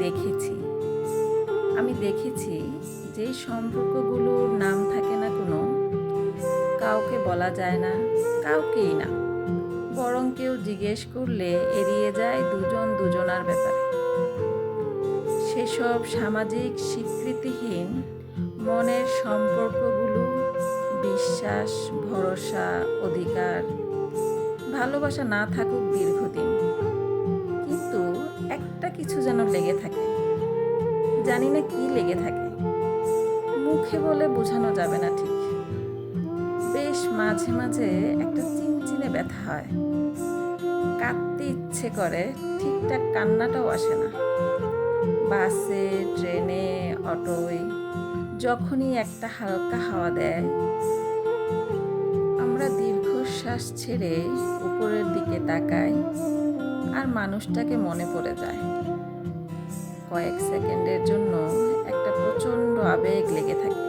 দেখেছি। আমি দেখেছি যে সম্পর্কগুলোর নাম থাকে না কোনো, কাউকে বলা যায় না, কাউকেই না। বরং কেউ জিজ্ঞেস করলে এড়িয়ে যায় দুজন দুজনার ব্যাপারে। সেসব সামাজিক স্বীকৃতিহীন মনের সম্পর্কগুলো, বিশ্বাস, ভরসা, অধিকার, ভালোবাসা না থাকুক দীর্ঘদিন। কিন্তু কিছু যেন লেগে থাকে। জানি না কি লেগে থাকে। মুখে বলে বোঝানো যাবে না ঠিক। বেশ মাঝে মাঝে একটা চিনচিনে ব্যথা হয়। কাঁদতে ইচ্ছে করে, ঠিকঠাক কান্নাটাও আসে না। বাসে, ট্রেনে, অটোয় যখনই একটা হালকা হাওয়া দেয়, আমরা দীর্ঘশ্বাস ছেড়ে উপরের দিকে তাকাই। আর মানুষটাকে মনে পড়ে যায়। কয়েক সেকেন্ডের জন্য একটা প্রচণ্ড আবেগ লেগে থাকে।